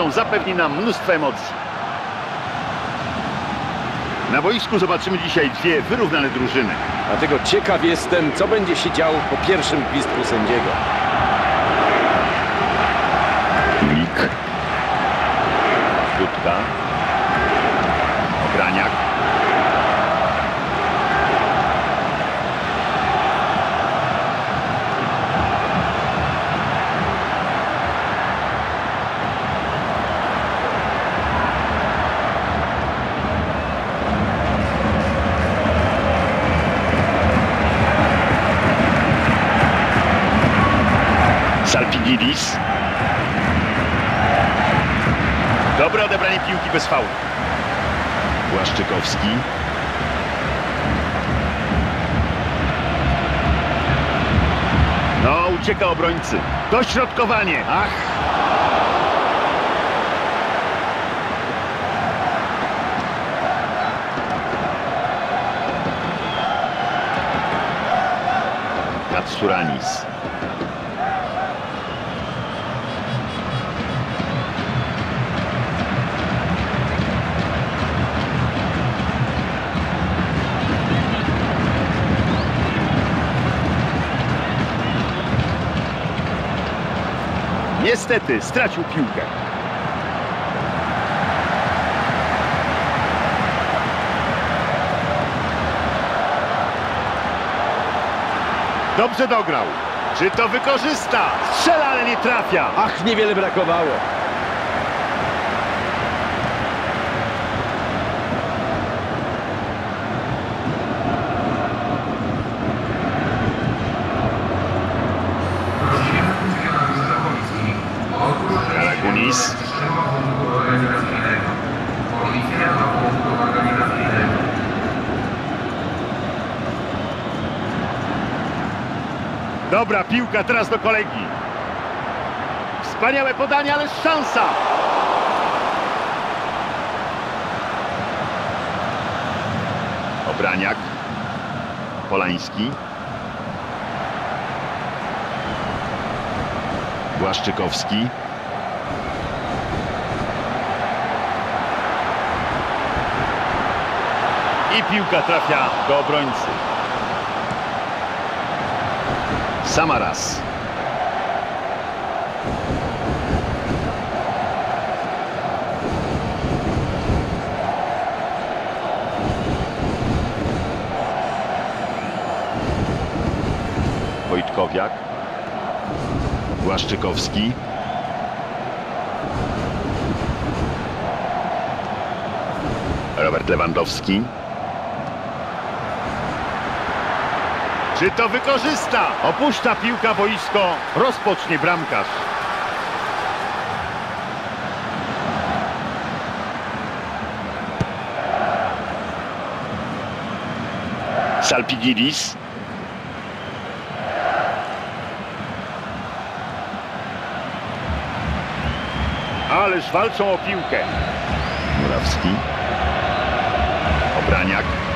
zresztą zapewni nam mnóstwo emocji. Na boisku zobaczymy dzisiaj dwie wyrównane drużyny. Dlatego ciekaw jestem, co będzie się działo po pierwszym gwizdku sędziego. Lik. Dudka. Salpigidis. Dobre odebranie piłki bez faulu. Błaszczykowski. No, ucieka obrońcy. Dośrodkowanie. Ach. Katsuranis. Niestety stracił piłkę. Dobrze dograł. Czy to wykorzysta? Strzela, ale nie trafia. Ach, niewiele brakowało. Dobra piłka teraz do kolegi. Wspaniałe podanie, ale szansa. Obraniak. Polański. Błaszczykowski. I piłka trafia do obrońcy. Samaras. Wojtkowiak. Błaszczykowski. Robert Lewandowski. Czy to wykorzysta? Opuszcza piłka boisko. Rozpocznie bramkarz. Salpigidis. Ależ walczą o piłkę. Murawski. Obraniak.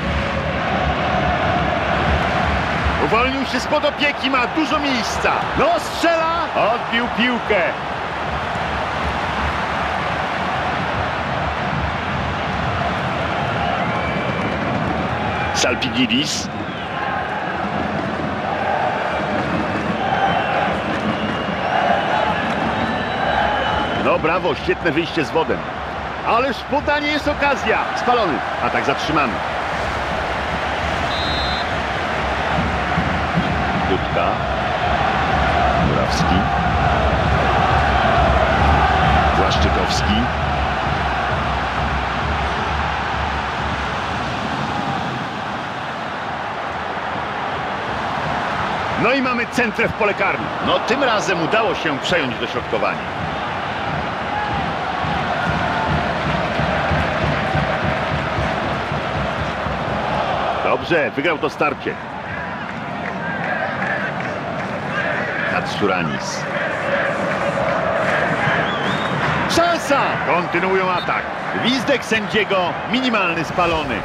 Uwolnił się spod opieki, ma dużo miejsca. No strzela! Odbił piłkę. Salpigidis. No brawo, świetne wyjście z wodem. Ależ podanie jest okazja. Spalony. Atak zatrzymany. Dudka. Murawski. Błaszczykowski. No i mamy centrę w pole karne. No tym razem udało się przejąć dośrodkowanie. Dobrze, wygrał to starcie. Suranis. Szansa! Kontynuują atak. Wizdek sędziego, minimalny spalony.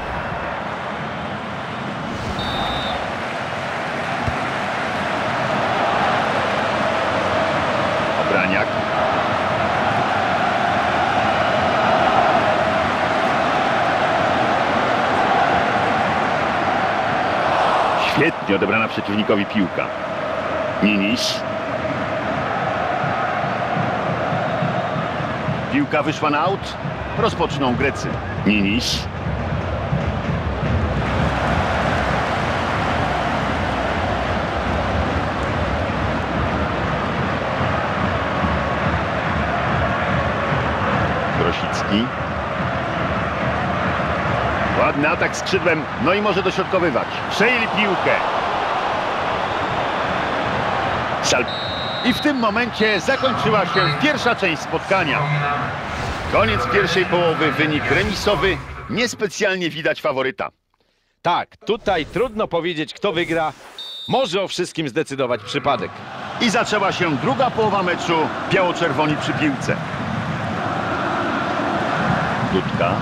Obraniak. Świetnie odebrana przeciwnikowi piłka. Ninisz. Piłka wyszła na aut. Rozpoczną Grecy. Ninisz. Grosicki. Ładny atak skrzydłem, no i może dośrodkowywać. Przejęli piłkę. I w tym momencie zakończyła się pierwsza część spotkania. Koniec pierwszej połowy, wynik remisowy. Niespecjalnie widać faworyta. Tak, tutaj trudno powiedzieć, kto wygra. Może o wszystkim zdecydować przypadek. I zaczęła się druga połowa meczu. Biało-czerwoni przy piłce. Dudka.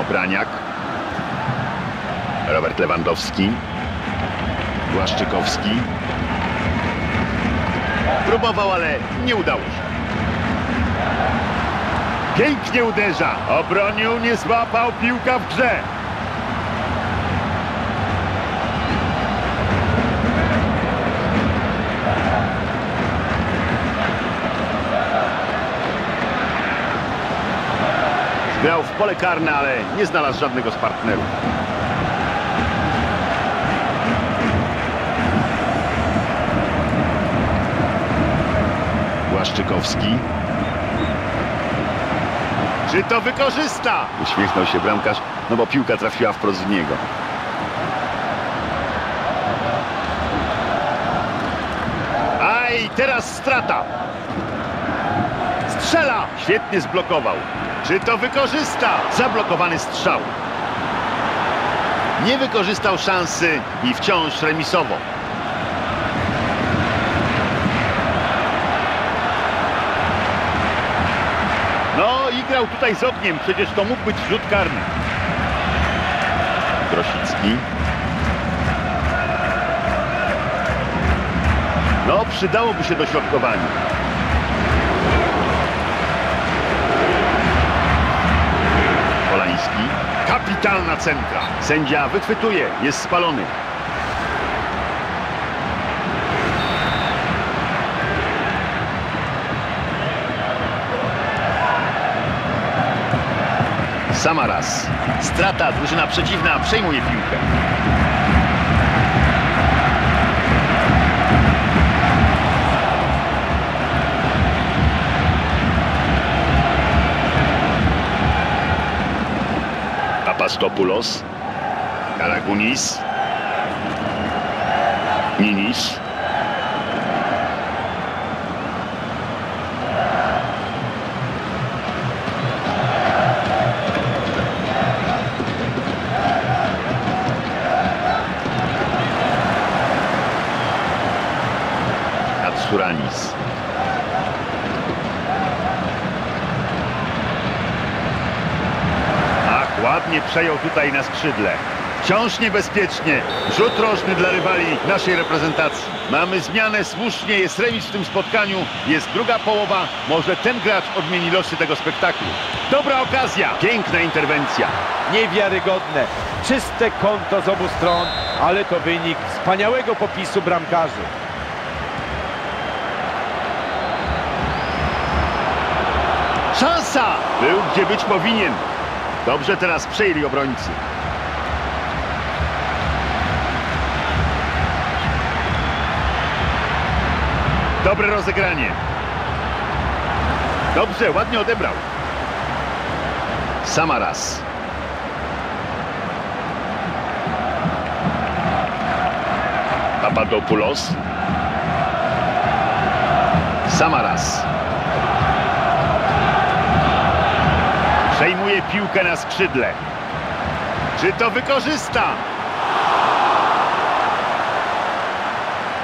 Obraniak. Robert Lewandowski. Błaszczykowski. Próbował, ale nie udało się. Pięknie uderza. Obronił, nie złapał, piłka w grze. Grał w pole karne, ale nie znalazł żadnego z partnerów. Błaszczykowski. Czy to wykorzysta? Uśmiechnął się bramkarz, no bo piłka trafiła wprost w niego. Aj, teraz strata. Strzela! Świetnie zblokował. Czy to wykorzysta? Zablokowany strzał. Nie wykorzystał szansy i wciąż remisowo. No i grał tutaj z ogniem, przecież to mógł być rzut karny. Grosicki. No, przydałoby się dośrodkowanie. Polański. Kapitalna centra. Sędzia wychwytuje, jest spalony. Samaras. Strata, drużyna przeciwna przejmuje piłkę. Papastopoulos. Karagunis. Ninisz. Ładnie przejął tutaj na skrzydle. Wciąż niebezpiecznie. Rzut rożny dla rywali naszej reprezentacji. Mamy zmianę, słusznie, jest remis w tym spotkaniu. Jest druga połowa. Może ten gracz odmieni losy tego spektaklu. Dobra okazja. Piękna interwencja. Niewiarygodne. Czyste konto z obu stron, ale to wynik wspaniałego popisu bramkarzy. Szansa! Był gdzie być powinien. Dobrze teraz przejęli obrońcy. Dobre rozegranie. Dobrze, ładnie odebrał. Samaras. Papadopoulos. Samaras. Przejmuje piłkę na skrzydle. Czy to wykorzysta?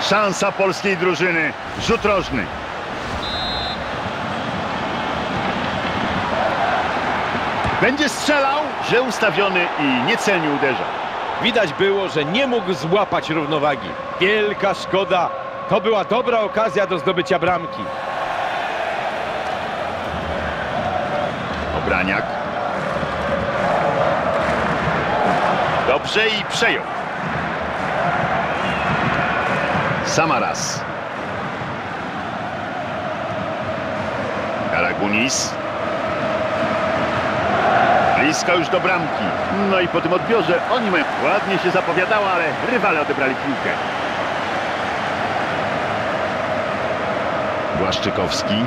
Szansa polskiej drużyny. Rzut rożny. Będzie strzelał, że ustawiony i niecelnie uderza. Widać było, że nie mógł złapać równowagi. Wielka szkoda. To była dobra okazja do zdobycia bramki. Obraniak. Dobrze. I przejął. Samaras. Karagunis. Blisko już do bramki. No i po tym odbiorze oni mają... Ładnie się zapowiadało, ale rywale odebrali piłkę. Błaszczykowski.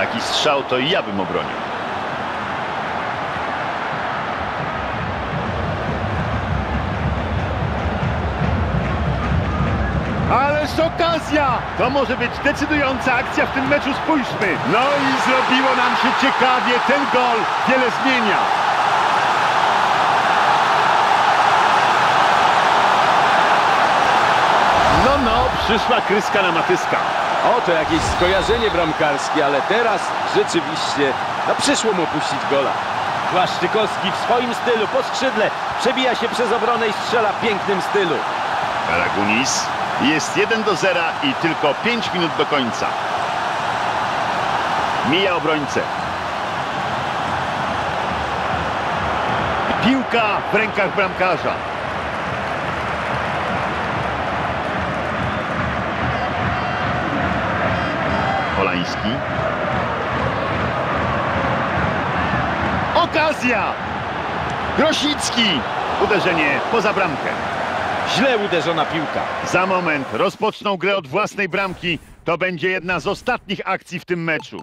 Taki strzał to i ja bym obronił. Ależ okazja! To może być decydująca akcja w tym meczu, spójrzmy. No i zrobiło nam się ciekawie, ten gol wiele zmienia. No, no, przyszła kryska na matyska. Oto jakieś skojarzenie bramkarskie, ale teraz rzeczywiście no, przyszło mu puścić gola. Błaszczykowski w swoim stylu, po skrzydle, przebija się przez obronę i strzela w pięknym stylu. Karagunis jest 1 do 0 i tylko 5 minut do końca. Mija obrońcę. Piłka w rękach bramkarza. Polański. Okazja! Grosicki! Uderzenie poza bramkę. Źle uderzona piłka. Za moment rozpoczną grę od własnej bramki. To będzie jedna z ostatnich akcji w tym meczu.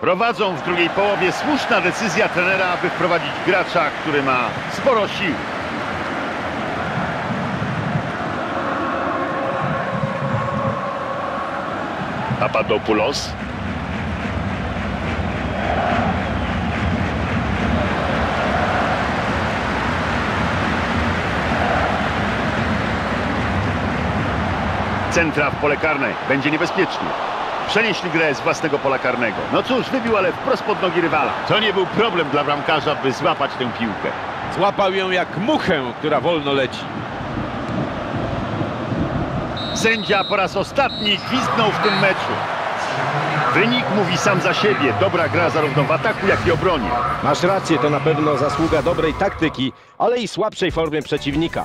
Prowadzą w drugiej połowie słuszna decyzja trenera, aby wprowadzić gracza, który ma sporo sił. Papadopoulos. Centra w pole karne. Będzie niebezpiecznie. Przenieśli grę z własnego pola karnego. No cóż, wybił, ale wprost pod nogi rywala. To nie był problem dla bramkarza, by złapać tę piłkę. Złapał ją jak muchę, która wolno leci. Sędzia po raz ostatni gwizdnął w tym meczu. Wynik mówi sam za siebie. Dobra gra zarówno w ataku, jak i obronie. Masz rację, to na pewno zasługa dobrej taktyki, ale i słabszej formy przeciwnika.